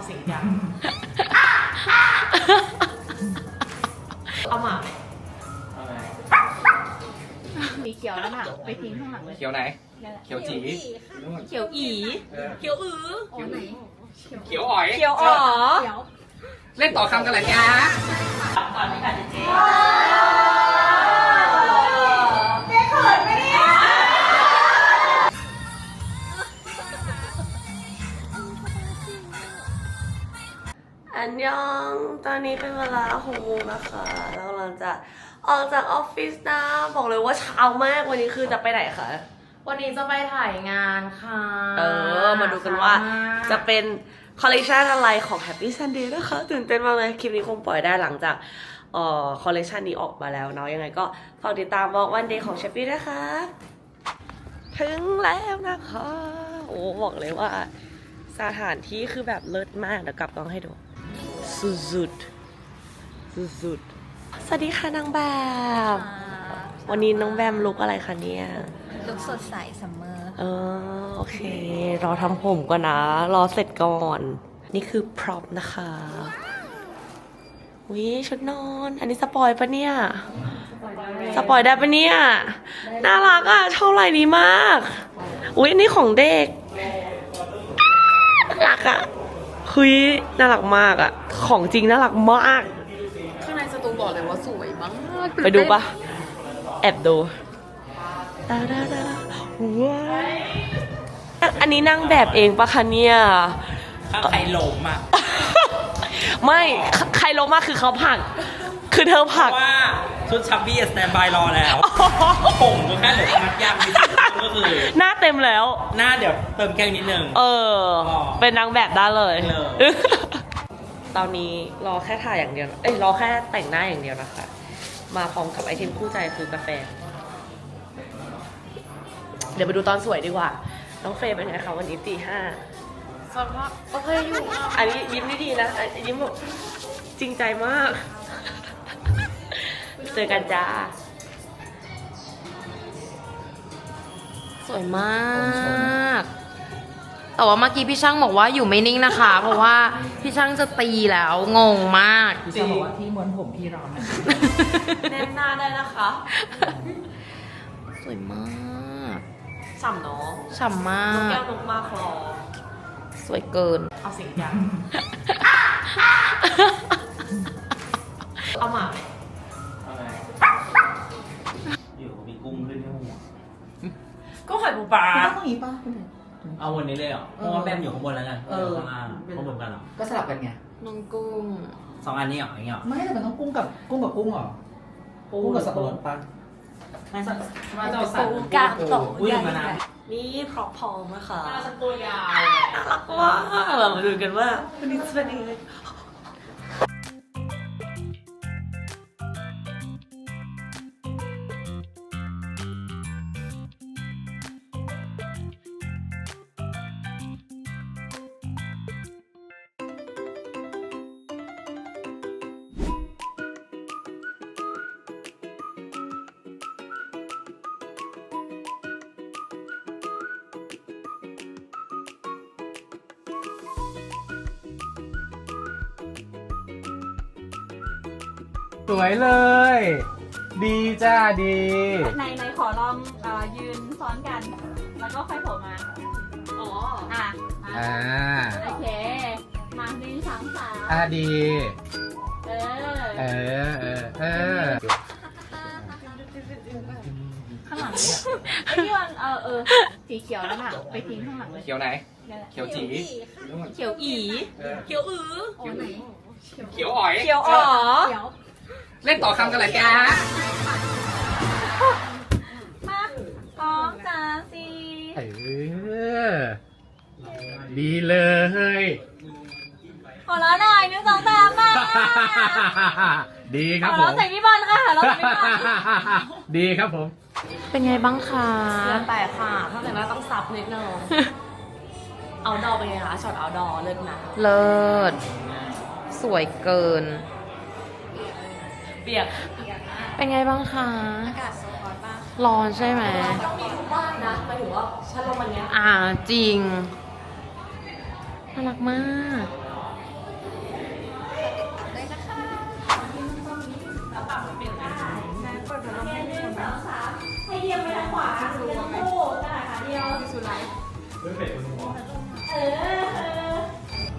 เอาสีดำเอาหมาไหมสีเขียวแล้วน่ะไปทิ้งข้างหลังเลยเขียวไหน นั่นแหละเขียวจีเขียวอีเออเขียวอืออ๋อไหนเขียวอ๋อย เขียวอ๋อเขียว เล่นต่อคำกันเลยจ้าอั อนนี้เป็นเวลาหกโมงนะคะแล้วกำลังจะออกจากออฟฟิศนะบอกเลยว่าเช้ามากวันนี้คือจะไปไหนคะ วันนี้จะไปถ่ายงานค่ะเออ มาดูกันว่าจะเป็นคอลเลคชันอะไรของ Happy Sunday นะคะตื่นเต้นมากเลยคลิปนี้คงปล่อยได้หลังจากเอ่อคอลเลคชันนี้ออกมาแล้วเนาะยังไงก็ฝากติดตามบอกวันเดย์ของ Happy นะคะถึงแล้วนะคะ โอ้บอกเลยว่าสถานที่คือแบบเลิศมากเดี๋ยวกลับกล้องให้ดู สุดๆสุดๆสวัสดีค่ะนางแบบ วันนี้น้องแบมลุกอะไรคะเนี่ยลุกสดใสซัมเมอร์เออโอเค รอทำผมก่อนนะ รอเสร็จก่อน นี่คือพร็อพนะคะวิชุดนอน อันนี้สปอยปะเนี่ย สปอยได้ปะเนี่ย น่ารักอะชอบลายนี้มาก อุ้ยอันนี้ของเด็กน่ารักอะ คุยน่ารักมากอะของจริงน่ารักมาก ข้างในสตูบอกเลยว่าสวยมากไปดูปะแอบดูตาดาดาว้ายอันนี้นั่งแบบเองปะคะเนี่ยถ้าใครหลงอะไม่ใครลงมากคือเขาผลัก คือเธอผลัก ว่าชุดชับบี้สแตนบายรอแล้วผมก็แค่เหลือมัดยางนิดนึงก็คือหน้าเต็มแล้ว หน้าเดี๋ยวเติมแก้มนิดนึง เออ เป็นนางแบบได้เลย เลย ตอนนี้รอแค่ถ่ายอย่างเดียว เอ้ยรอแค่แต่งหน้าอย่างเดียวนะคะ มาพร้อมกับไอเทมคู่ใจคือกาแฟ เดี๋ยวไปดูตอนสวยดีกว่า น้องเฟย์เป็นไงคะวันนี้ตีห้าสภาพโอเคอยู่ อันนี้ยิ้มดีๆนะอันนี้ยิ้มแบบจริงใจมาก เจอกันจ้า สวยมาก แต่ว่าเมื่อกี้พี่ช่างบอกว่าอยู่ไม่นิ่งนะคะ เพราะว่าพี่ช่างจะตีแล้วงงมาก พี่ชาบอกว่าที่ม้วนผมพี่ร้อนนะแน่นหน้าได้นะคะ สวยมากฉ่ำเนาะฉ่ำมานกแก้กวนกมาคลอสวยเกิน เอาสีดำเอาหมาไหม อยู่มีกุ้งขึ้นที่หัว ก็ไข่ปูปลาต้องอย่างนี้ป่ะเอาวันนี้เลยเหรอเพราะว่าแบมอยู่ข้างบนแล้วไงเออ ข้างล่างข้างบนกันเหรอก็สลับกันไง น้องกุ้งสองอันนี้เหรออย่างเงี้ยเหรอไม่แต่มันต้องกุ้งกับกุ้งกับกุ้งเหรอ กุ้งกับสับปะรดปะ ไม่สักมาจะเอาสั่งกางโตะอุ้ยมานานนี่พร็อพพร้อมนะคะฉันตัวยาวน่ารักมากเรามาดูกันว่าวันนี้จะเป็นยังไง สวยเลย ดีจ้าดี ในในขอลองเอ่อยืนซ้อนกัน แล้วก็ค่อยโผล่มา อ๋ออะมาอ่า โอเค มาหนึ่งสามสามอ่าดี เออ เออ เออ เออ ข้างหลังเลยไอ้ที่มันเออเออสีเขียวแล้วน่ะไปทิ้งข้างหลังเลยเขียวไหน นั่นแหละเขียวจีเขียวอี เออเขียวอืออ๋อไหนเขียวอ๋อย เขียวอ๋อ เขียว เล่นต่อคำกันเลยจ้ามาสองสามสี่เออดีเลยขอร้องหน่อยหนึ่งสองสามมาดีคขรับอผร้องมใส่พี่บอลค่ะขอร้องใส่พี่บอลดีครับผม เป็นไงบ้างคะแล้วแต่ค่ะถ้าแต่งหน้าต้องซับนิดนึงเอาดอเป็นไงคะช็อตเอาดอเลิศนะ เลิศ สวยเกิน เปียกเป็นไงบ้างคะ อากาศร้อนมากร้อนใช่ไหม ต้องมีทุกบ้านนะหมายถึงว่าชั้นลมวันเนี้ยอ่าจริง น่ารักมาก ตัดได้นะคะให้เดียวไปทางขวาเป็คู่นั่นแคะเดียวสุไลฟ์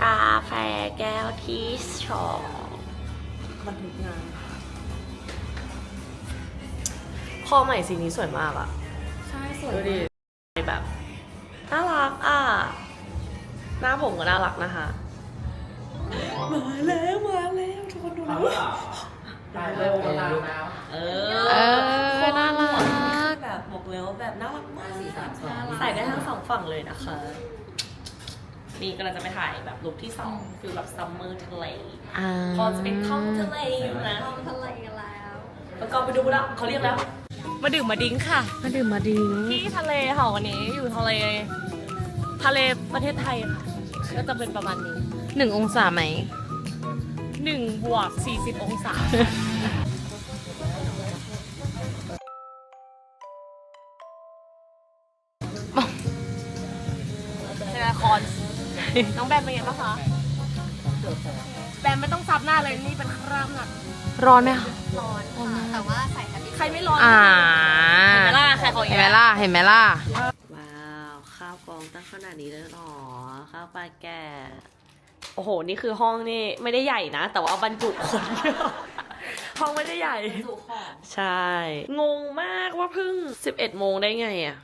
กาแฟแก้วที่ชอบ อใหม่สีนี้สวยมากอะใช่สวยดูดิแบบน่ารักอะ หน้าผมก็น่ารักนะคะ มาแล้วมาแล้วทุกคนดูนะได้เลยตามแล้วเอเออน่ารักแบบบอกแล้วแบบน่ารักมากสี่สามสองใส่ได้ทั้งสองฝั่งเลยนะคะนี่กำลังจะไปถ่ายแบบลุคที่สองฟิลแบบซัมเมอร์ทะเลอ่าพอจะเป็นท่องทะเลนะทำทะเลกันแล้วแล้วก็ไปดูแล้วเขาเรียกแล้ว มาดื่มมาดิ้งค่ะ มาดื่มมาดิ้งที่ทะเลค่ะวันนี้อยู่ทะเล ทะเลประเทศไทยค่ะ ก็จะเป็นประมาณนี้หนึ่งองศาไหมหนึ่งบวกสี่สิบองศาในละครน้องแบมเป็นไงบ้างคะแบมไม่ต้องซับหน้าเลยนี่เป็นคราบหนักร้อนไหมคะร้อนค่ะแต่ว่าใส่แฮปปี้ใค รไม่ร้อนอ่าเห็นไหมล่ะใครของเห็นไหมล่ะเห็นไหมล่ะว้าวข้าวกองตั้งขนาดนี้เลยเหรอข้าวปลาแก่โอ้โหนี่คือห้องนี่ไม่ได้ใหญ่นะ แต่ว่าเอาบรรจุคนเยอะห้องไม่ได้ใหญ่ใช่ งงมากว่าเพิ่ง 11 โมงได้ไงอะ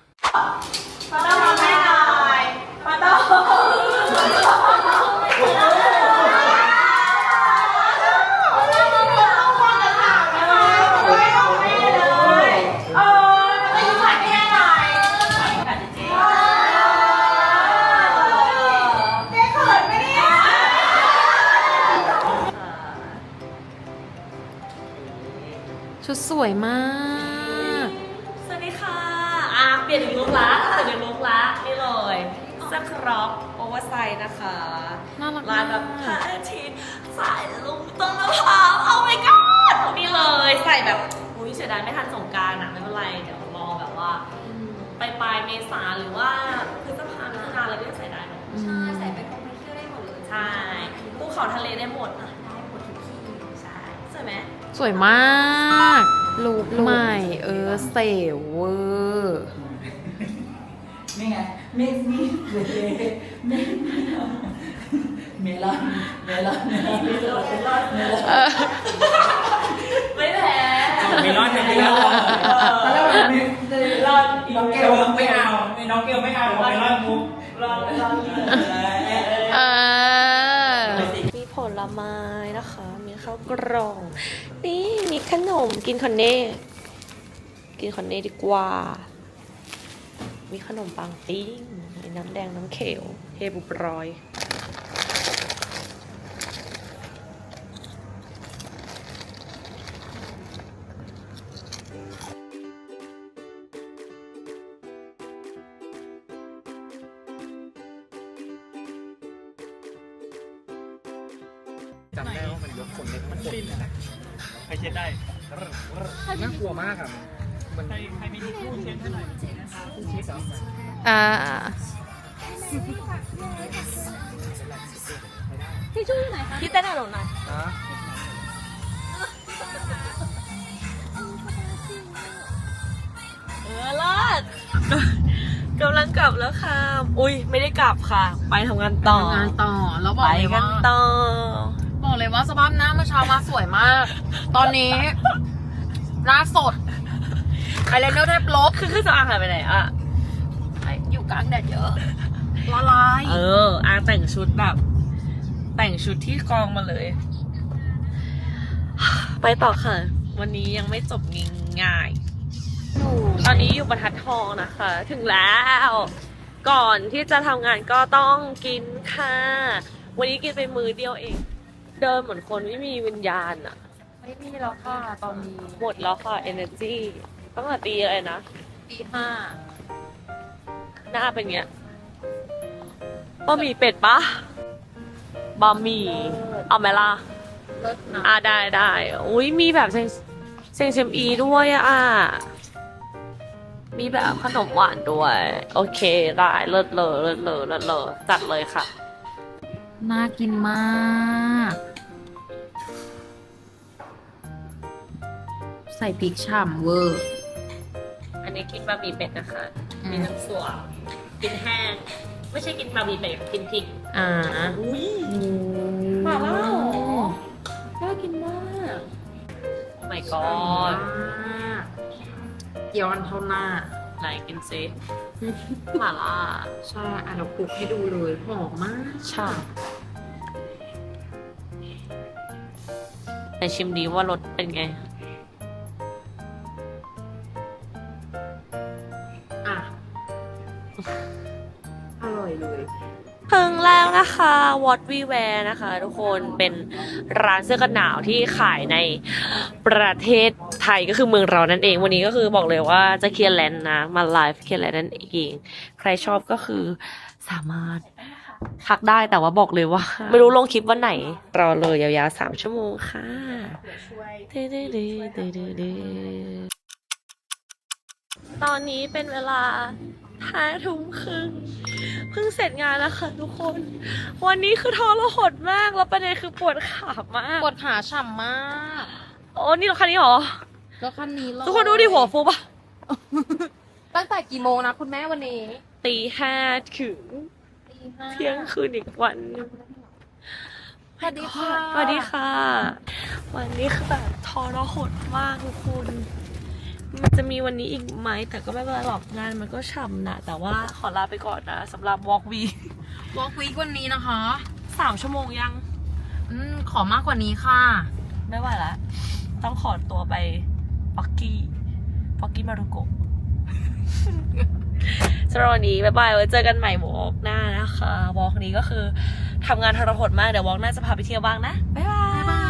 ชุดสวยมาก สวัสดีค่ะ อะ เปลี่ยนอีกลุกละเปลี่ยนอีกลุกละนี่เลยสครับโอเวอร์ไซส์นะคะน่ารักลายแบบมากพระอาทิตย์ใส่ลุงต้นมะพร้าวเอาไปก่อนนี่เลยใส่แบบอุ้ยเสียดายไม่ทันสงกรารอะไม่เป็นไร เดี๋ยวรอแบบว่า ไปปลายเมษาหรือว่าพฤษภามิถุนาอะไรก็ยังใส่ได้เนอะใช่ ใส่ไปคงไปเที่ยวได้หมดเลย ใช่ภูเขาทะเลได้หมดอะได้หมดทุกที่ใช่ใช่ไหม สวยมากลูกใหม่เออเสวเวอร์นี่ไงเมสนี่เมเมเมลอนเมลอนเมลอนเมลอนเมลอนเมลอนเออไม่แพ้ไม่รอดไม่รอดตอนแรกมันเมลอนน้องเกเกลลไม่เอาไม่น้องเกลไม่เอาไม่รอดมุกรอนรอนเออมีผลไม้นะคะมี ข้าวกล่อง นี่มีขนมกินคอนเน่กินคอนเน่ดีกว่า มีขนมปังปิ้งมีน้ำแดงน้ำเขียวเฮบุบรอย จำได้ว่ามันยกคนเล็กมันฟินนะใครเช็ดได้น่ากลัวมากอะมันใครใครมีที่พูดเช็ดให้หน่อยเช็ดเหรออ่าที่ช่วยไหนคะพี่เต้นหน่อยหน่อยฮะเออเลิศกำลังกลับแล้วค่ะ อุ้ยไม่ได้กลับค่ะ ไปทำงานต่อทำงานต่อ แล้วบอไปกเลยกัว่านต่อบอก เลยว่าสภาพหน้าเมื่อเช้ามาสวยมาก ตอนนี้หน้าสดไอเลนเนอร์แทบลบคือคือจะอางหายไปไหนอะอยู่กลางแดดเยอะละลายเอออาแต่งชุดแบบ แต่งชุดที่กองมาเลย ไปต่อค่ะ วันนี้ยังไม่จบง่ายๆตอนนี้อยู่บรรทัดทองนะคะ ถึงแล้ว ก่อนที่จะทำงานก็ต้องกินค่ะ วันนี้กินไปมือเดียวเอง เดินเหมือนคนไม่มีวิญญาณอะไม่มีแล้วค่ะตอนนี้หมดแล้วค่ะ energy ตั้งแต่ตีอะไรนะ ตีห้าหน้าเป็นเงี้ยบะหมี่เป็ดปะบะหมี่เอาไหมล่ะเลิศนะอ่าได้ได้อุ้ยมีแบบเซงเซงเซมอีด้วยอะ มีแบบขนมหวานด้วย โอเค ได้ เลิศเลยเลิศเลยเลิศเลยจัดเลยค่ะ น่ากินมาก ใส่พริกฉ่ำเวอร์ อันนี้กินบะหมีเป็ดนะคะมีน้ำสัวกินแห้ง ไม่ใช่กินบะหบีเป็ดกินพริกอ่าอุ้ย มาล่าเหรอ น่ากินมากโอ้ my ก่อนกี๊ย้อนเท่าหน้า ไหนกินซิหม่าล่าใช่อะเราปลุกให้ดูเลยหอมมาก ใช่ แต่ชิมดีว่ารสเป็นไง อะ อร่อยเลยถึงแล้วนะคะ What We Wear นะคะ ทุกคนเป็นร้านเสื้อกันหนาวที่ขายในประเทศไทยก็คือเมืองเรานั่นเอง วันนี้ก็คือบอกเลยว่าจะเคลียร์แลนด์นะ มาไลฟ์เคลียร์แลนด์นั่นเอง ใครชอบก็คือสามารถ ทักได้แต่ว่าบอกเลยว่า ไม่รู้ลงคลิปวันไหน รอเลยยาวๆสามชั่วโมงค่ะตอนนี้เป็นเวลาห้าทุ่มครึ่งเพิ่งเสร็จงานแล้วค่ะทุกคน วันนี้คือทรหดมากแล้วประเด็นคือปวดขามากปวดขาฉ่ำมากโอ้นี่รถคันนี้เหรอแล้วคันนี้เลยทุกคนดูดิหัวฟูปะตั้งแต่กี่โมงนะคุณแม่วันนี้ตีห้าถึงตีห้า เที่ยงคืนอีกวันหนึ่งสวัสดีค่ะสวัสดีค่ะ วันนี้คือแบบทรหดมากทุกคน มันจะมีวันนี้อีกไหม แต่ก็ไม่เป็นไรหรอกงานมันก็ฉ่ำนะ แต่ว่าขอลาไปก่อนนะสำหรับ Walk V วอล์กวีควันนี้นะคะสามชั่วโมงยังอืมขอมากกว่านี้ค่ะ ไม่ไหวละต้องขอตัวไปปักกี้ปักกี้มารุโกะ สำหรับวันนี้บ๊ายบายไว้เจอกันใหม่วอล์กหน้านะคะวอล์กนี้ก็คือทำงานทรหดมากเดี๋ยววอล์กหน้าจะพาไปเที่ยวบ้างนะบ๊ายบาย